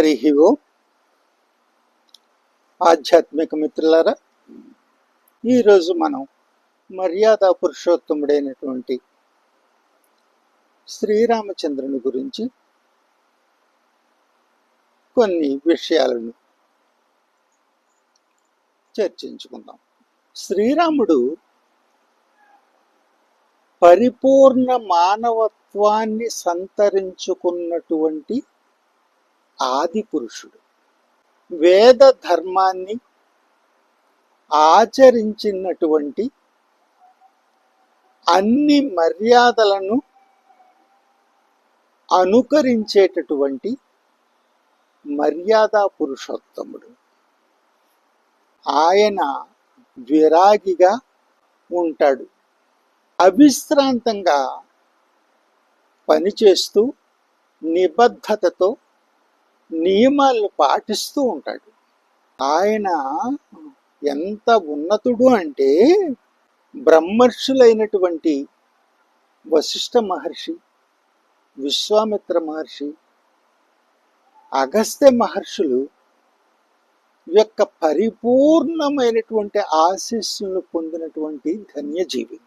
హరి ఓం. ఆధ్యాత్మిక మిత్రులారా ఈరోజు మనం మర్యాద పురుషోత్తముడైనటువంటి శ్రీరామచంద్రుని గురించి కొన్ని విషయాలను చర్చించుకుందాం. శ్రీరాముడు పరిపూర్ణ మానవత్వాన్ని సంతరించుకున్నటువంటి ఆది పురుషుడు. వేద ధర్మాన్ని ఆచరించినటువంటి అన్ని మర్యాదలను అనుకరించేటటువంటి మర్యాద పురుషోత్తముడు. ఆయన విరాగిగా ఉంటాడు. అవిశ్రాంతంగా పనిచేస్తూ నిబద్ధతతో నియమాలను పాటిస్తూ ఉంటాడు. ఆయన ఎంత ఉన్నతుడు అంటే బ్రహ్మర్షులైనటువంటి వశిష్ఠ మహర్షి విశ్వామిత్ర మహర్షి అగస్త్య మహర్షులు యొక్క పరిపూర్ణమైనటువంటి ఆశీస్సులను పొందినటువంటి ధన్యజీవి.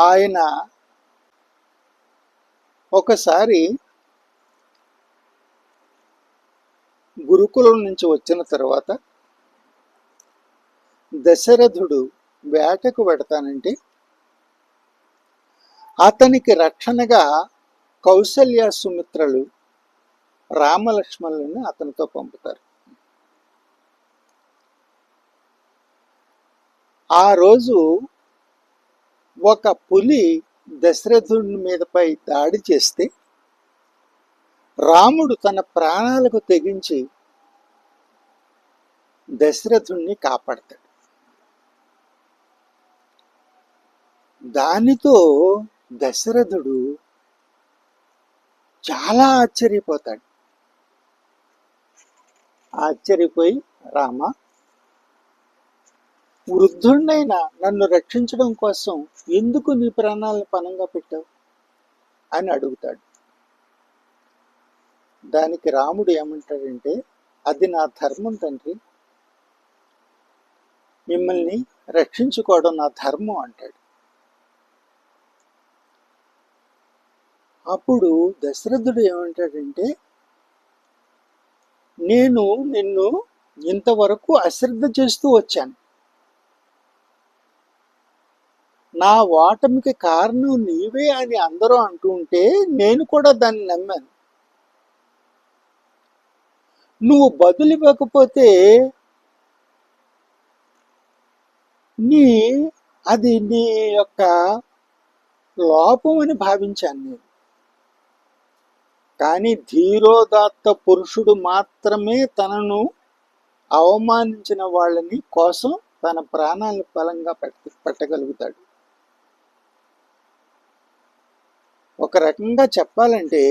ఆయన ఒకసారి గురుకులం నుంచి వచ్చిన తర్వాత దశరథుడు వేటకు పెడతానంటే అతనికి రక్షణగా కౌశల్య సుమిత్రలు రామలక్ష్మణులను అతనితో పంపుతారు. ఆ రోజు ఒక పులి దశరథుడి మీదపై దాడి చేస్తే రాముడు తన ప్రాణాలకు తెగించి దశరథుణ్ణి కాపాడతాడు. దానితో దశరథుడు చాలా ఆశ్చర్యపోతాడు. ఆశ్చర్యపోయి రామ వృద్ధుణ్ణైనా నన్ను రక్షించడం కోసం ఎందుకు నీ ప్రాణాలను పనంగా పెట్టావు? అని అడుగుతాడు. దానికి రాముడు ఏమంటాడంటే అది నా ధర్మం తండ్రి. మిమ్మల్ని రక్షించుకోవడం నా ధర్మం అంటాడు. అప్పుడు దశరథుడు ఏమంటాడంటే నేను నిన్ను ఇంతవరకు అశ్రద్ధ చేస్తూ వచ్చాను. నా ఓటమికి కారణం నీవే అని అందరూ అంటూ ఉంటే నేను కూడా దాన్ని నమ్మాను. నువ్వు బదులివ్వకపోతే నీ అది నీ యొక్క లోపం అని భావించాను నేను. కానీ ధీరోదాత్త పురుషుడు మాత్రమే తనను అవమానించిన వాళ్ళని కోసం తన ప్రాణాలను బలంగా పెట్ట పెట్టగలుగుతాడు. ఒక రకంగా చెప్పాలంటే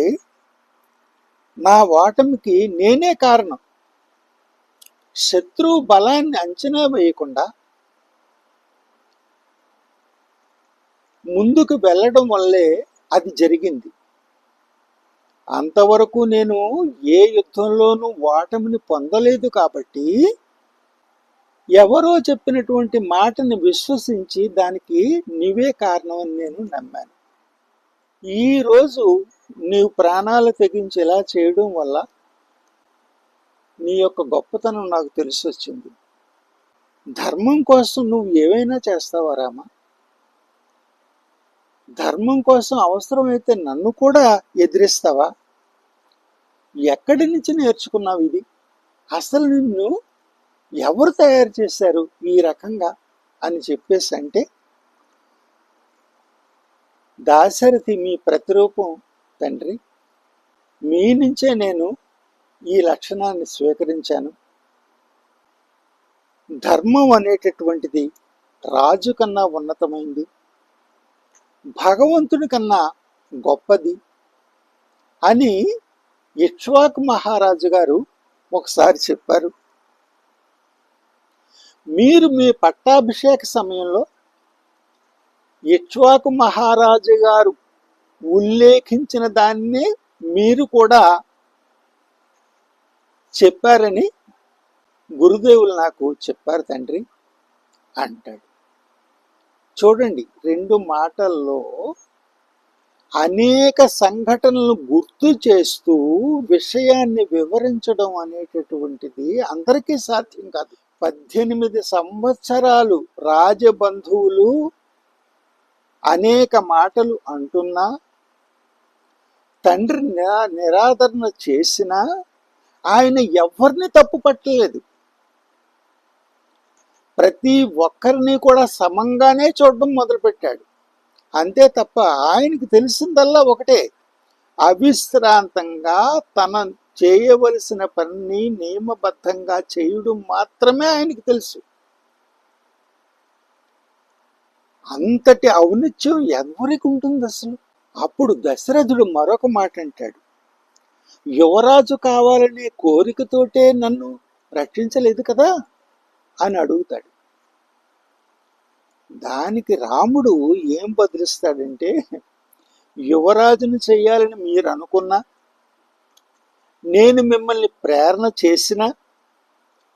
నా ఓటమికి నేనే కారణం. శత్రువు బలాన్ని అంచనా వేయకుండా ముందుకు వెళ్ళడం వల్లే అది జరిగింది. అంతవరకు నేను ఏ యుద్ధంలోనూ ఓటమిని పొందలేదు కాబట్టి ఎవరో చెప్పినటువంటి మాటని విశ్వసించి దానికి నీవే కారణం అని నేను నమ్మాను. ఈ రోజు నీవు ప్రాణాలు తెగించేలా చేయడం వల్ల నీ యొక్క గొప్పతనం నాకు తెలిసి వచ్చింది ధర్మం కోసం నువ్వు ఏవైనా చేస్తావా రామా? ధర్మం కోసం అవసరమైతే నన్ను కూడా ఎదిరిస్తావా? ఎక్కడి నుంచి నేర్చుకున్నావు ఇది? అసలు నిన్ను ఎవరు తయారు చేశారు ఈ రకంగా అని చెప్పేసి అంటే దాశరథి మీ ప్రతిరూపం తండ్రి మీ నుంచే నేను ఈ లక్షణాన్ని స్వీకరించాను. ధర్మం అనేటటువంటిది రాజు కన్నా ఉన్నతమైంది. భగవంతుని కన్నా గొప్పది అని ఇక్ష్వాక్ మహారాజు గారు ఒకసారి చెప్పారు. మీరు మీ పట్టాభిషేక సమయంలో ఇక్ష్వాకు మహారాజు గారు ఉల్లేఖించిన దాన్ని మీరు కూడా చెప్పారని గురుదేవులు నాకు చెప్పారు తండ్రి అంటాడు. చూడండి రెండు మాటల్లో అనేక సంఘటనలు గుర్తు చేస్తూ విషయాన్ని వివరించడం అనేటటువంటిది అందరికీ సాధ్యం కాదు. పద్దెనిమిది సంవత్సరాలు రాజబంధువులు అనేక మాటలు అంటున్నా తండ్రి నిరాదరణ చేసినా ఆయన ఎవరిని తప్పు పట్టలేదు. ప్రతి ఒక్కరిని కూడా సమంగానే చూడడం మొదలుపెట్టాడు. అంతే తప్ప ఆయనకు తెలిసిందల్లా ఒకటే అవిశ్రాంతంగా తన చేయవలసిన పనిని నియమబద్ధంగా చేయడం మాత్రమే ఆయనకు తెలుసు. అంతటి ఔన్నత్యం ఎవరికి ఉంటుంది అసలు? అప్పుడు దశరథుడు మరొక మాట అంటాడు. యువరాజు కావాలనే కోరికతోటే నన్ను రక్షించలేదు కదా? అని అడుగుతాడు. దానికి రాముడు ఏం బదిలిస్తాడంటే యువరాజును చేయాలని మీరు అనుకున్నా నేను మిమ్మల్ని ప్రేరణ చేసిన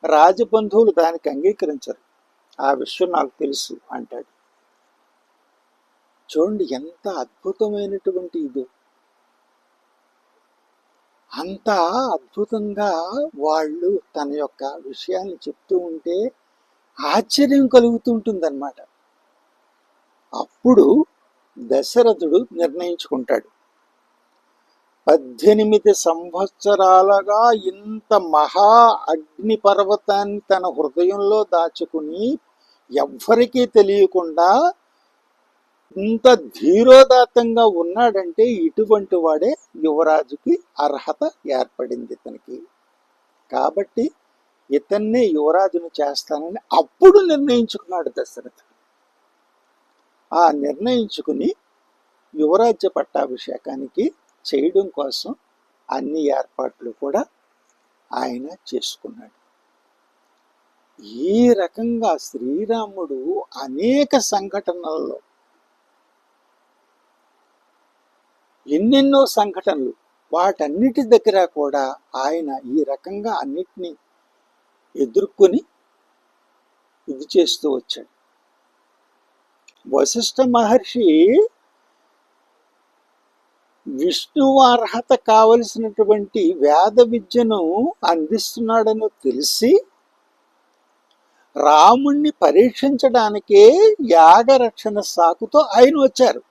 రాజబంధువులు దానికి అంగీకరించరు. ఆ విషయం నాకు తెలుసు అంటాడు. చూడండి ఎంత అద్భుతమైనటువంటి ఇది. అంత అద్భుతంగా వాళ్ళు తన యొక్క విషయాన్ని చెప్తూ ఉంటే ఆశ్చర్యం కలుగుతుంటుందన్నమాట. అప్పుడు దశరథుడు నిర్ణయించుకుంటాడు. పద్దెనిమిది సంవత్సరాలుగా ఇంత మహా అగ్ని పర్వతాన్ని తన హృదయంలో దాచుకుని ఎవ్వరికీ తెలియకుండా ఇంత ధీరోదాత్తంగా ఉన్నాడంటే ఇటువంటి వాడే యువరాజుకి అర్హత ఏర్పడింది ఇతనికి కాబట్టి ఇతన్నే యువరాజును చేస్తానని అప్పుడు నిర్ణయించుకున్నాడు దశరథుడు. ఆ నిర్ణయించుకుని యువరాజ్య పట్టాభిషేకానికి చేయడం కోసం అన్ని ఏర్పాట్లు కూడా ఆయన చేసుకున్నాడు. ఈ రకంగా శ్రీరాముడు అనేక సంఘటనలలో ఎన్నెన్నో సంఘటనలు వాటన్నిటి దగ్గర కూడా ఆయన ఈ రకంగా అన్నిటినీ ఎదుర్కొని ఇది చేస్తూ వచ్చాడు. వశిష్ఠ మహర్షి విష్ణువు అర్హత కావలసినటువంటి వేద విద్యను అందిస్తున్నాడని తెలిసి రాముణ్ణి పరీక్షించడానికే యాగరక్షణ సాకుతో ఆయన వచ్చారు.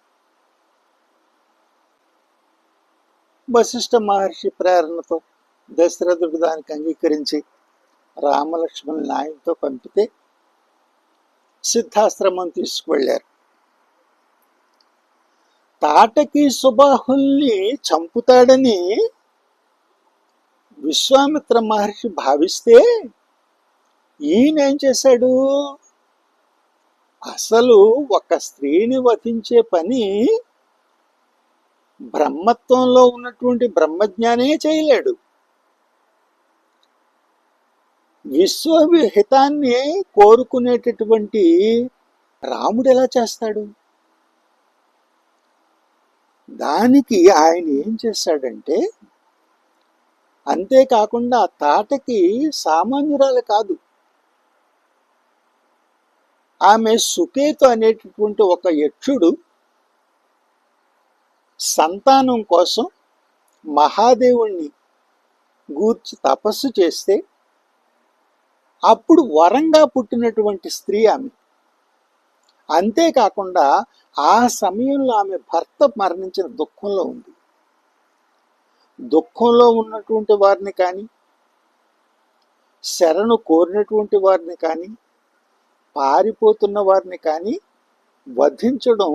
వశిష్ఠ మహర్షి ప్రేరణతో దశరథుడు దానికి అంగీకరించి రామలక్ష్మణ్ నాయంతో పంపితే సిద్ధాశ్రమం తీసుకువెళ్ళారు. తాటకి సుబాహుల్ని చంపుతాడని విశ్వామిత్ర మహర్షి భావిస్తే ఈయన ఏం చేశాడు? అసలు ఒక స్త్రీని వధించే పని బ్రహ్మత్వంలో ఉన్నటువంటి బ్రహ్మజ్ఞానే చేయలేడు. విశ్వహితాన్ని కోరుకునేటటువంటి రాముడు ఎలా చేస్తాడు? దానికి ఆయన ఏం చేశాడంటే అంతేకాకుండా తాటకి సామాన్యురాలు కాదు. ఆమె సుకేతు అనేటటువంటి ఒక యక్షుడు సంతానం కోసం మహాదేవుణ్ణి గూర్చి తపస్సు చేస్తే అప్పుడు వరంగా పుట్టినటువంటి స్త్రీ ఆమె. అంతేకాకుండా ఆ సమయంలో ఆమె భర్త మరణించిన దుఃఖంలో ఉంది. దుఃఖంలో ఉన్నటువంటి వారిని కానీ శరణు కోరినటువంటి వారిని కానీ పారిపోతున్న వారిని కానీ వధించడం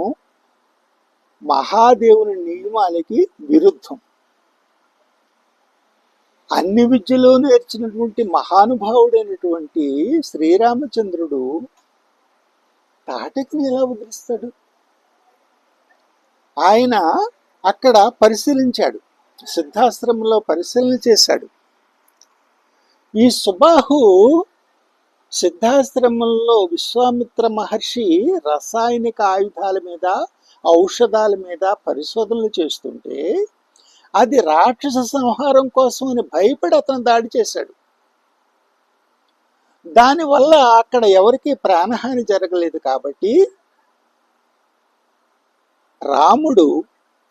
మహాదేవుని నియమాలకి విరుద్ధం. అన్ని విద్యలో నేర్చినటువంటి మహానుభావుడైనటువంటి శ్రీరామచంద్రుడు తాటకిని ఎలా వదిలిస్తాడు ఆయన అక్కడ పరిశీలించాడు. సిద్ధాశ్రమంలో పరిశీలన చేశాడు. ఈ సుబాహు సిద్ధాశ్రమంలో విశ్వామిత్ర మహర్షి రసాయనిక ఆయుధాల మీద ఔషధాల మీద పరిశోధనలు చేస్తుంటే అది రాక్షస సంహారం కోసం అని భయపడి అతను దాడి చేశాడు. దానివల్ల అక్కడ ఎవరికి ప్రాణహాని జరగలేదు కాబట్టి రాముడు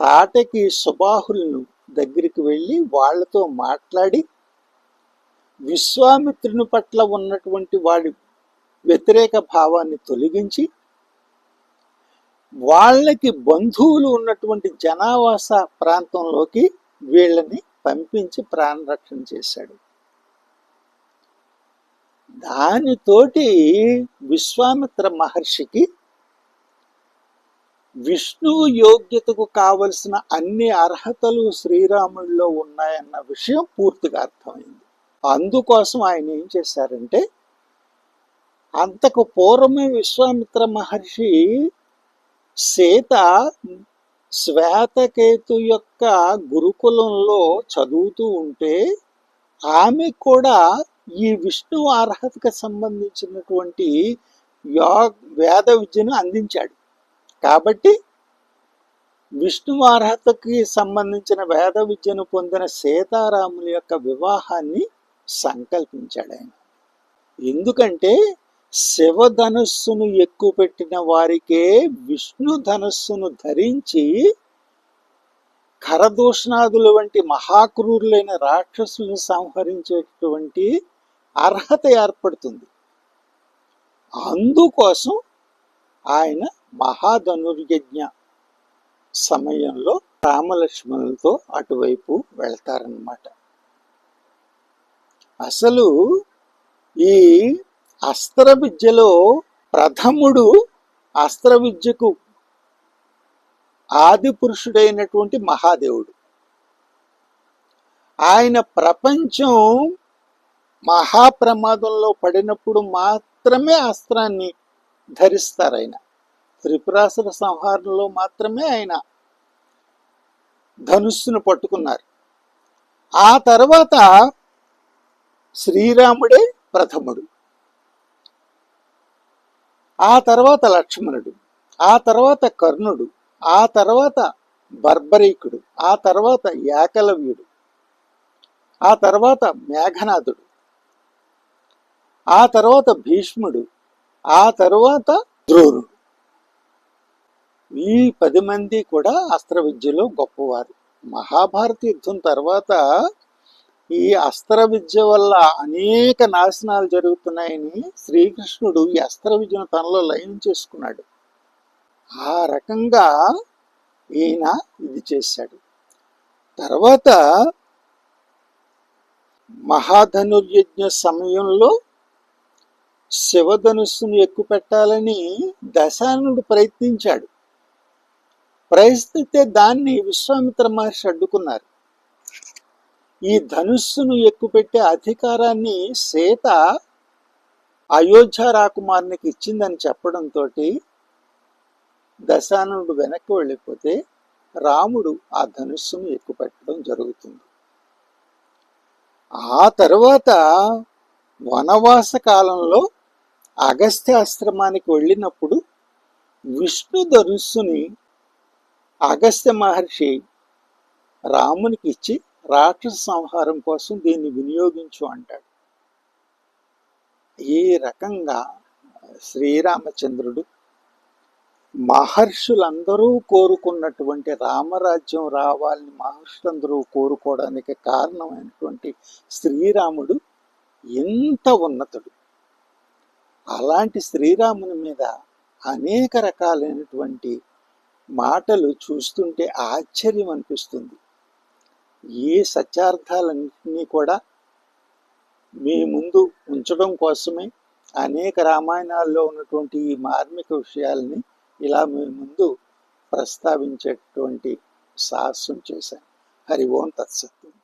తాటకి సుబాహులను దగ్గరికి వెళ్ళి వాళ్ళతో మాట్లాడి విశ్వామిత్రుని పట్ల ఉన్నటువంటి వాడి వ్యతిరేక భావాన్ని తొలగించి వాళ్ళకి బంధువులు ఉన్నటువంటి జనావాస ప్రాంతంలోకి వీళ్ళని పంపించి ప్రాణరక్షణ చేశాడు. దానితోటి విశ్వామిత్ర మహర్షికి విష్ణువు యోగ్యతకు కావలసిన అన్ని అర్హతలు శ్రీరాముడిలో ఉన్నాయన్న విషయం పూర్తిగా అర్థమైంది. అందుకోసం ఆయన ఏం చేశారంటే అంతకు పూర్వమే విశ్వామిత్ర మహర్షి సీత శ్వేతకేతు యొక్క గురుకులంలో చదువుతూ ఉంటే ఆమె కూడా ఈ విష్ణు అర్హతకు సంబంధించినటువంటి యో వేద విద్యను అందించాడు. కాబట్టి విష్ణు అర్హతకి సంబంధించిన వేద విద్యను పొందిన సీతారాముల యొక్క వివాహాన్ని సంకల్పించాడు ఆయన. ఎందుకంటే శివధనుస్సును ఎక్కువ పెట్టిన వారికే విష్ణు ధనుస్సును ధరించి కరదూషణాదుల వంటి మహాక్రూరులైన రాక్షసులను సంహరించేటువంటి అర్హత ఏర్పడుతుంది. అందుకోసం ఆయన మహాధనుర్యజ్ఞ సమయంలో రామలక్ష్మణులతో అటువైపు వెళ్తారన్నమాట. అసలు ఈ అస్త్ర విద్యలో ప్రథముడు అస్త్ర విద్యకు ఆది పురుషుడైనటువంటి మహాదేవుడు. ఆయన ప్రపంచం మహాప్రమాదంలో పడినప్పుడు మాత్రమే అస్త్రాన్ని ధరిస్తారు ఆయన. త్రిపురాసుర సంహారంలో మాత్రమే ఆయన ధనుస్సును పట్టుకున్నారు. ఆ తర్వాత శ్రీరాముడే ప్రథముడు. ఆ తర్వాత లక్ష్మణుడు ఆ తర్వాత కర్ణుడు ఆ తర్వాత బర్బరీకుడు ఆ తర్వాత ఏకలవ్యుడు ఆ తర్వాత మేఘనాథుడు ఆ తర్వాత భీష్ముడు ఆ తర్వాత ద్రోణుడు ఈ పది మంది కూడా అస్త్ర విద్యలో గొప్పవారు. మహాభారత యుద్ధం తర్వాత ఈ అస్త్ర విద్య వల్ల అనేక నాశనాలు జరుగుతున్నాయని శ్రీకృష్ణుడు ఈ అస్త్ర విద్యను తనలో లయం చేసుకున్నాడు. ఆ రకంగా ఈయన ఇది చేశాడు. తర్వాత మహాధనుర్యజ్ఞ సమయంలో శివధనుస్సును ఎక్కువ పెట్టాలని దశానుడు ప్రయత్నించాడు. ప్రయత్నిస్తే దాన్ని విశ్వామిత్ర మహర్షి అడ్డుకున్నారు. ఈ ధనుస్సును ఎక్కుపెట్టే అధికారాన్ని సీత అయోధ్య రాకుమారునికి ఇచ్చిందని చెప్పడంతో దశానుడు వెనక్కి వెళ్ళిపోతే రాముడు ఆ ధనుస్సును ఎక్కుపెట్టడం జరుగుతుంది. ఆ తర్వాత వనవాస కాలంలో అగస్త్యాశ్రమానికి వెళ్ళినప్పుడు విష్ణు ధనుస్సుని అగస్త్య మహర్షి రామునికి ఇచ్చి రాక్షస సంహారం కోసం దీన్ని వినియోగించు అంటాడు. ఈ రకంగా శ్రీరామచంద్రుడు మహర్షులందరూ కోరుకున్నటువంటి రామరాజ్యం రావాలని మహర్షులందరూ కోరుకోవడానికి కారణమైనటువంటి శ్రీరాముడు ఎంత ఉన్నతుడు. అలాంటి శ్రీరాముని మీద అనేక రకాలైనటువంటి మాటలు చూస్తుంటే ఆశ్చర్యం అనిపిస్తుంది. ఈ సత్యార్థాలన్నింటినీ కూడా మీ ముందు ఉంచడం కోసమే అనేక రామాయణాల్లో ఉన్నటువంటి ఈ మార్మిక విషయాల్ని ఇలా మీ ముందు ప్రస్తావించేటువంటి సాహసం చేశాను. హరి ఓం తత్సత్వం